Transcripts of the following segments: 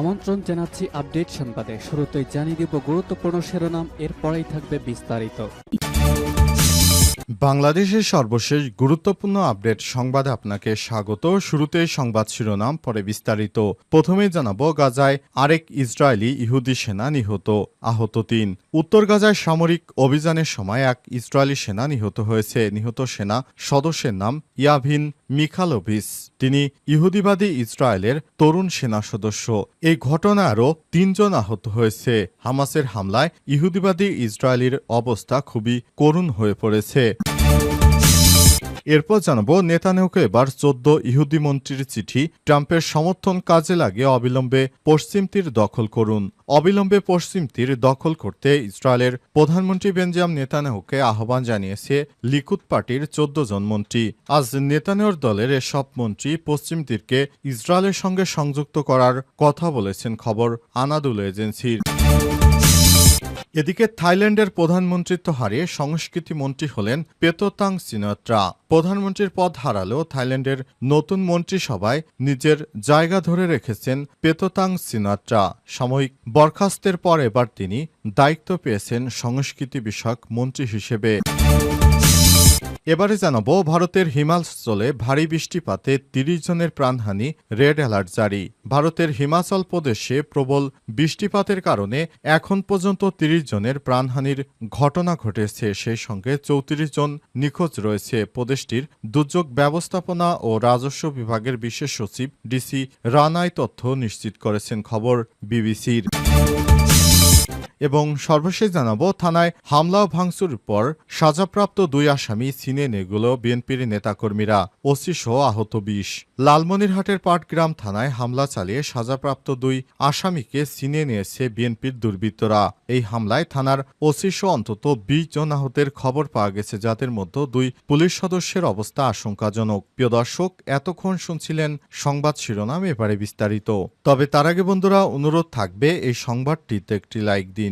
আমন্ত্রণ জানাচ্ছি আপডেট সংবাদে। শুরুতেই জানিয়ে দিব গুরুত্বপূর্ণ শিরোনাম, এরপরেই থাকবে বিস্তারিত। বাংলাদেশের সর্বশেষ গুরুত্বপূর্ণ আপডেট সংবাদে আপনাকে স্বাগত। শুরুতে সংবাদ শিরোনাম, পরে বিস্তারিত। প্রথমে জানাব, গাজায় আরেক ইসরায়েলি ইহুদি সেনা নিহত, আহত তিন। উত্তর গাজায় সামরিক অভিযানের সময় এক ইসরায়েলি সেনা নিহত হয়েছে। নিহত সেনা সদস্যের নাম ইয়াভিন মিখালোভিস, তিনি ইহুদিবাদী ইসরায়েলের তরুণ সেনা সদস্য। এই ঘটনা আরও তিনজন আহত হয়েছে। হামাসের হামলায় ইহুদিবাদী ইসরায়েলের অবস্থা খুবই করুণ হয়ে পড়েছে। এরপর জানাব নেতানিয়াহুকে এবার চোদ্দ ইহুদি মন্ত্রীর চিঠি। ট্রাম্পের সমর্থন কাজে লাগে অবিলম্বে পশ্চিম তীর দখল করুন। অবিলম্বে পশ্চিম তীর দখল করতে ইসরায়েলের প্রধানমন্ত্রী বেঞ্জাম নেতানিয়াহুকে আহ্বান জানিয়েছে লিকুদ পার্টির চোদ্দ জন মন্ত্রী। আজ নেতানিয়াহুর দলের এসব মন্ত্রী পশ্চিম তীরকে ইসরায়েলের সঙ্গে সংযুক্ত করার কথা বলেছেন খবর আনাদুল এজেন্সির। এদিকে থাইল্যান্ডের প্রধানমন্ত্রীত্ব হারিয়ে সংস্কৃতি মন্ত্রী হলেন পেতোতাং সিনাত্রা। প্রধানমন্ত্রীর পদ হারালেও থাইল্যান্ডের নতুন মন্ত্রিসভায় নিজের জায়গা ধরে রেখেছেন পেতোতাং সিনাত্রা। সাময়িক বরখাস্তের পর এবার তিনি দায়িত্ব পেয়েছেন সংস্কৃতি বিষয়ক মন্ত্রী হিসেবে। এবারে জানাব, ভারতের হিমাচলে ভারী বৃষ্টিপাতে তিরিশ জনের প্রাণহানি, রেড অ্যালার্ট জারি। ভারতের হিমাচল প্রদেশে প্রবল বৃষ্টিপাতের কারণে এখন পর্যন্ত তিরিশ জনের প্রাণহানির ঘটনা ঘটেছে। সেই সঙ্গে চৌত্রিশ জন নিখোঁজ রয়েছে। প্রদেশটির দুর্যোগ ব্যবস্থাপনা ও রাজস্ব বিভাগের বিশেষ সচিব ডিসি রানাই তথ্য নিশ্চিত করেছেন। খবর বিবিসির। এবং সর্বশেষ জানাব, থানায় হামলা ভাঙচুর পর সাজাপ্রাপ্ত দুই আসামি সিনে নেগুলো বিএনপির নেতাকর্মীরা ওসি সহ আহত বিশ। লালমনিরহাটের পাটগ্রাম থানায় হামলা চালিয়ে সাজাপ্রাপ্ত দুই আসামিকে সিনে নিয়েছে বিএনপির দুর্বৃত্তরা। এই হামলায় থানার ওসি সহ অন্তত বিশ জন আহতের খবর পাওয়া গেছে, যাদের মধ্যে দুই পুলিশ সদস্যের অবস্থা আশঙ্কাজনক। প্রিয় দর্শক, এতক্ষণ শুনছিলেন সংবাদ শিরোনাম, এবারে বিস্তারিত। তবে তার আগে বন্ধুরা, অনুরোধ থাকবে এই সংবাদটিতে একটি লাইক দিন।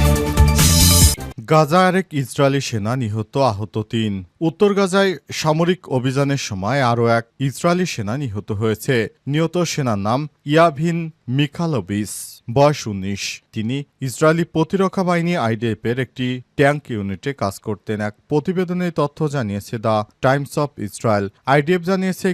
গাজা আরেক ইসরায়েলি সেনা নিহত আহত তিন। উত্তর গাজায় সামরিক অভিযানের সময় আরও এক ইসরায়েলি সেনা নিহত হয়েছে। নিহত সেনার নাম ইয়াভিন মিখালোবিস বয়স উনিশ। তিনি ইসরায়েলি প্রতিরক্ষা বাহিনী আইডিএফ এর একটি ট্যাঙ্ক ইউনিটে কাজ করতেন। এক প্রতিবেদনে তথ্য জানিয়েছে, the Times of Israel IDF জানিয়েছে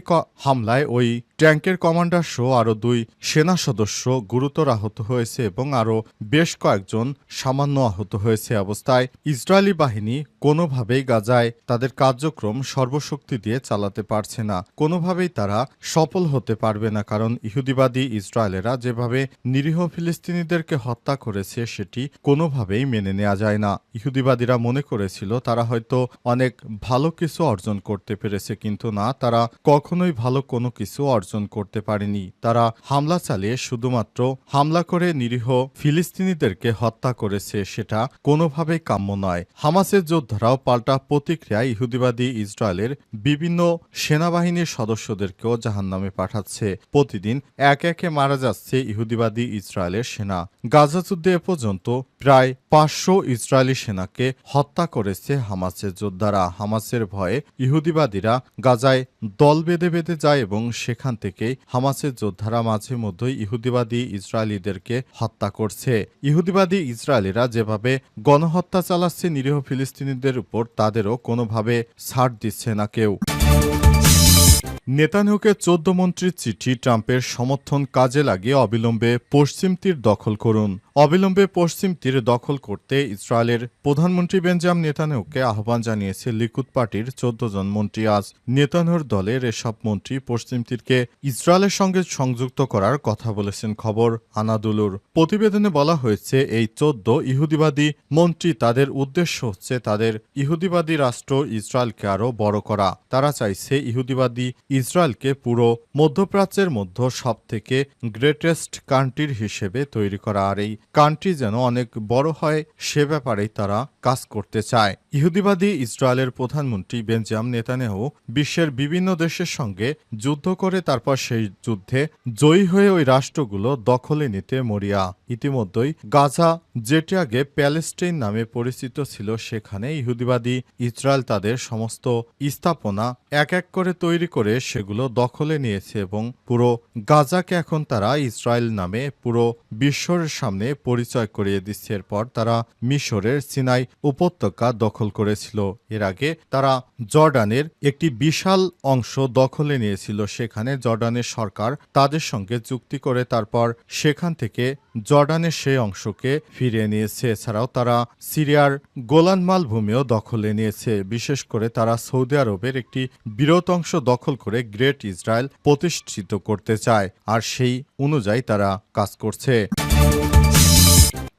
হামলায় ওই ট্যাঙ্কের কমান্ডার সহ আরও দুই সেনা সদস্য গুরুতর আহত হয়েছে এবং আরও বেশ কয়েকজন সামান্য আহত হয়েছে। অবস্থায় ইসরায়েলি বাহিনী কোনোভাবেই গাজায় তাদের কার্যক্রম সর্বশক্তি দিয়ে চালাতে পারছে না। কোনোভাবেই তারা সফল হতে পারবে না, কারণ ইহুদিবাদী ইসরায়েলেরা যেভাবে নিরীহ ফিলিস্তিনিদেরকে হত্যা করেছে সেটি কোনোভাবেই মেনে নেওয়া যায় না। ইহুদিবাদীরা মনে করেছিল, তারা হয়তো অনেক ভালো কিছু অর্জন করতে পেরেছে, কিন্তু না, তারা কখনোই ভালো কোনো কিছু অর্জন করতে পারেনি। তারা হামলা চালিয়ে শুধুমাত্র হামলা করে নিরীহ ফিলিস্তিনিদেরকে হত্যা করেছে, সেটা কোনোভাবেই কাম্য নয়। হামাসের যোদ্ধারাও পাল্টা প্রতিক্রিয়ায় ইহুদিবাদী ইসরায়েলের বিভিন্ন সেনাবাহিনীর সদস্যদেরকেও জাহান্নামে পাঠাচ্ছে। প্রতিদিন এক একে মারা যাচ্ছে ইহুদিবাদী ইসরায়েলের সেনা গাজা যুদ্ধে এ পর্যন্ত প্রায় পাঁচশো ইসরায়েলি সেনাকে হত্যা করেছে হামাসের যোদ্ধারা। হামাসের ভয়ে ইহুদিবাদীরা গাজায় দল বেঁধে বেঁধে যায় এবং সেখান থেকেই হামাসের যোদ্ধারা মাঝে মধ্যেই ইহুদিবাদী ইসরায়েলিদেরকে হত্যা করছে। ইহুদিবাদী ইসরায়েলিরা যেভাবে গণহত্যা চালাচ্ছে, নিরীহ ফিলিস্তিনিদের উপর তাদেরও কোনোভাবে ছাড় দিচ্ছে না কেউ। নেতানিয়াহুকে চোদ্দ মন্ত্রীর চিঠি ট্রাম্পের সমর্থন কাজে লাগিয়ে অবিলম্বে পশ্চিম তীর দখল করুন। অবিলম্বে পশ্চিম তীর দখল করতে ইসরায়েলের প্রধানমন্ত্রী বেঞ্জাম নেতানিয়াহুকে আহ্বান জানিয়েছে লিকুদ পার্টির চোদ্দ জন মন্ত্রী। আজ নেতানিয়াহুর দলের এসব মন্ত্রী পশ্চিম তীরকে ইসরায়েলের সঙ্গে সংযুক্ত করার কথা বলেছেন খবর আনাদুলুর। প্রতিবেদনে বলা হয়েছে, এই চোদ্দ ইহুদিবাদী মন্ত্রী তাদের উদ্দেশ্য হচ্ছে তাদের ইহুদিবাদী রাষ্ট্র ইসরায়েলকে আরও বড় করা। তারা চাইছে ইহুদিবাদী ইসরায়েলকে পুরো মধ্যপ্রাচ্যের মধ্য সবথেকে গ্রেটেস্ট কান্ট্রির হিসেবে তৈরি করা। আর এই কান্ট্রি যেন অনেক বড় হয়, সে ব্যাপারেই তারা কাজ করতে চায়। ইহুদিবাদী ইসরায়েলের প্রধানমন্ত্রী বেঞ্জাম নেতানেহু বিশ্বের বিভিন্ন দেশের সঙ্গে যুদ্ধ করে তারপর সেই যুদ্ধে জয়ী হয়ে ওই রাষ্ট্রগুলো দখলে নিতে মরিয়া। ইতিমধ্যেই গাজা যেটি আগে প্যালেস্টাইন নামে পরিচিত ছিল সেখানে ইহুদিবাদী ইসরায়েল তাদের সমস্ত স্থাপনা এক এক করে তৈরি করে সেগুলো দখলে নিয়েছে এবং পুরো গাজাকে এখন তারা ইসরায়েল নামে পুরো বিশ্বর সামনে পরিচয় করিয়ে দিচ্ছে। এরপর তারা মিশরের সিনাই উপত্যকা দখল করেছিল। এর আগে তারা জর্ডানের একটি বিশাল অংশ দখলে নিয়েছিল। সেখানে জর্ডানের সরকার তাদের সঙ্গে চুক্তি করে তারপর সেখান থেকে জর্ডানের সেই অংশকে ফিরিয়ে নিয়েছে। এছাড়াও তারা সিরিয়ার গোলান মালভূমিও দখলে নিয়েছে। বিশেষ করে তারা সৌদি আরবের একটি বিরত অংশ দখল করে গ্রেট ইসরায়েল প্রতিষ্ঠিত করতে চায়, আর সেই অনুযায়ী তারা কাজ করছে।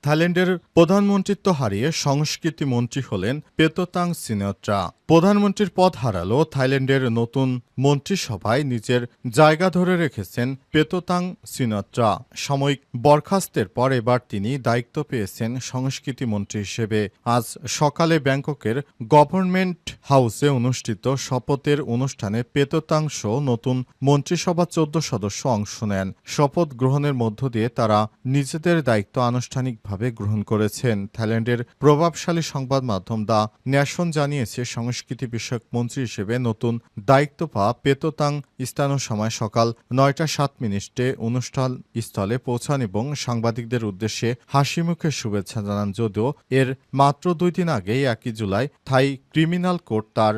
থাইল্যান্ডের প্রধানমন্ত্রিত্ব হারিয়ে সংস্কৃতি মন্ত্রী হলেন পেতোতাং সিনেত্রা প্রধানমন্ত্রীর পদ হারালো থাইল্যান্ডের নতুন মন্ত্রিসভায় নিজের জায়গা ধরে রেখেছেন পেতোতাং সিনেত্রা সাময়িক বরখাস্তের পর এবার তিনি দায়িত্ব পেয়েছেন সংস্কৃতি মন্ত্রী হিসেবে। আজ সকালে ব্যাংককের গভর্নমেন্ট হাউসে অনুষ্ঠিত শপথের অনুষ্ঠানে পেতোতাংশ নতুন মন্ত্রিসভা চোদ্দ সদস্য অংশ নেন। শপথ গ্রহণের মধ্য দিয়ে তারা নিজেদের দায়িত্ব আনুষ্ঠানিকভাবে গ্রহণ করেছেন। থাইল্যান্ডের প্রভাবশালী সংবাদ মাধ্যম দ্য ন্যাশন জানিয়েছে, সংস্কৃতি বিষয়ক মন্ত্রী হিসেবে নতুন দায়িত্ব পাওয়া পেতোতাং স্থানীয় সময় সকাল নয়টা সাত মিনিটে অনুষ্ঠান স্থলে পৌঁছান এবং সাংবাদিকদের উদ্দেশ্যে হাসি মুখে শুভেচ্ছা জানান। যদিও এর মাত্র দুই দিন আগেই একই জুলাই থাই ক্রিমিনাল কোর্ট তার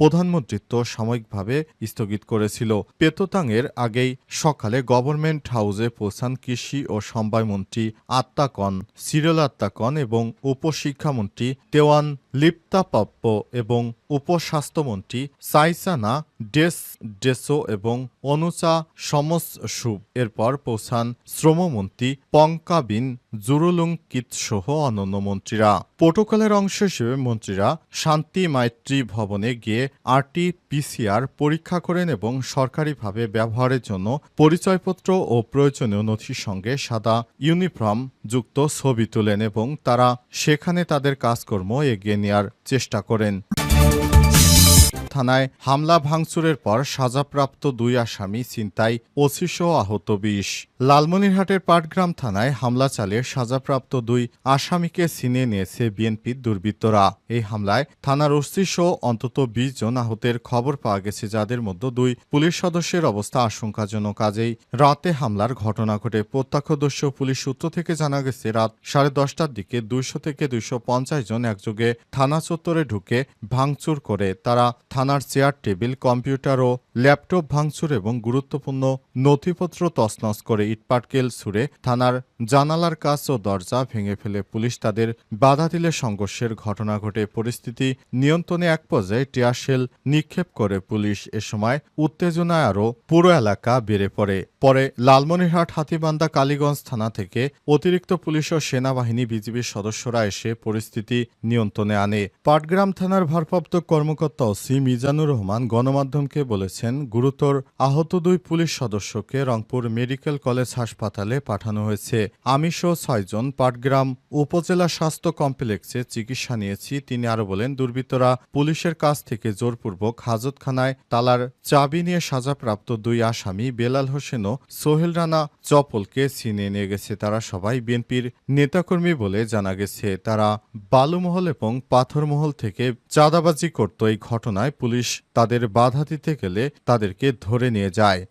প্রধানমন্ত্রিত্ব সাময়িকভাবে স্থগিত করেছিল। পেতোতাংয়ের আগেই সকালে গভর্নমেন্ট হাউসে পৌঁছান কৃষি ও সমবায় মন্ত্রী আত্মাকন সিরিয়াল আত্মাকন এবং উপশিক্ষামন্ত্রী তেওয়ান লিপ্তাপাপ্য এবং উপস্বাস্থ্যমন্ত্রী সাইসানা ডেস ডেসো এবং অনুচা সমস সুব এরপর পৌঁছান শ্রমমন্ত্রী পঙ্কাবিন জুরুলুং কিত সহ অন্যান্য মন্ত্রীরা। প্রোটোকলের অংশ হিসেবে মন্ত্রীরা শান্তি মাইত্রী ভবনে গিয়ে আরটি পিসিআর পরীক্ষা করেন এবং সরকারিভাবে ব্যবহারের জন্য পরিচয়পত্র ও প্রয়োজনীয় নথির সঙ্গে সাদা ইউনিফর্ম যুক্ত ছবি তোলেন এবং তারা সেখানে তাদের কাজকর্ম এগিয়ে নেওয়ার চেষ্টা করেন। থানায় হামলা ভাঙচুরের পর সাজাপ্রাপ্ত দুই আসামি চিন্তায় ওসিসহ আহত বিশ। লালমনিরহাটের পাটগ্রাম থানায় হামলা চালিয়ে সাজাপ্রাপ্ত দুই আসামিকে ছিনিয়ে নিয়েছে বিএনপির দুর্বৃত্তরা। এই হামলায় থানার ওসিসহ অন্তত বিশ জন আহতের খবর পাওয়া গেছে, যাদের মধ্যে দুই পুলিশ সদস্যের অবস্থা আশঙ্কাজনক। কাজেই রাতে হামলার ঘটনা ঘটে। প্রত্যক্ষদর্শী পুলিশ সূত্র থেকে জানা গেছে, রাত সাড়ে দশটার দিকে দুইশো থেকে দুইশো পঞ্চাশ জন একযোগে থানা চত্বরে ঢুকে ভাঙচুর করে তারা থানার চেয়ার, টেবিল, কম্পিউটার ও ল্যাপটপ ভাঙচুর এবং গুরুত্বপূর্ণ নথিপত্র তছনছ করে ইটপাটকেল ছুড়ে থানার জানালার কাচ ও দরজা ভেঙে ফেলে পুলিশ তাদের বাধা দিলে সংঘর্ষের ঘটনা ঘটে। পরিস্থিতি নিয়ন্ত্রণে এক পর্যায়ে টিয়ারশেল নিক্ষেপ করে পুলিশ। এ সময় উত্তেজনায় আরও পুরো এলাকা বেড়ে পড়ে। পরে লালমনিরহাট, হাতিবান্ধা, কালীগঞ্জ থানা থেকে অতিরিক্ত পুলিশ ও সেনাবাহিনী বিজিবির সদস্যরা এসে পরিস্থিতি নিয়ন্ত্রণে আনে। পাটগ্রাম থানার ভারপ্রাপ্ত কর্মকর্তা ওসি মিজানুর রহমান গণমাধ্যমকে বলেছেন, গুরুতর আহত দুই পুলিশ সদস্যকে রংপুর মেডিকেল কলেজ হাসপাতালে পাঠানো হয়েছে। আমি সহ ছয়জন পাটগ্রাম উপজেলা স্বাস্থ্য কমপ্লেক্সে চিকিৎসা নিয়েছি, তিনি আরও বলেন, দুর্বৃত্তরা পুলিশের কাছ থেকে জোরপূর্বক হাজতখানায় তালার চাবি নিয়ে সাজাপ্রাপ্ত দুই আসামি বেলাল হোসেন ও সোহেল রানা চপলকে ছিনিয়ে নিয়ে গেছে। তারা সবাই বিএনপির নেতাকর্মী বলে জানা গেছে। তারা বালুমহল এবং পাথরমহল থেকে চাঁদাবাজি করত। এই ঘটনায় পুলিশ তাদের বাধা দিতে গেলে তাদেরকে ধরে নিয়ে যায়।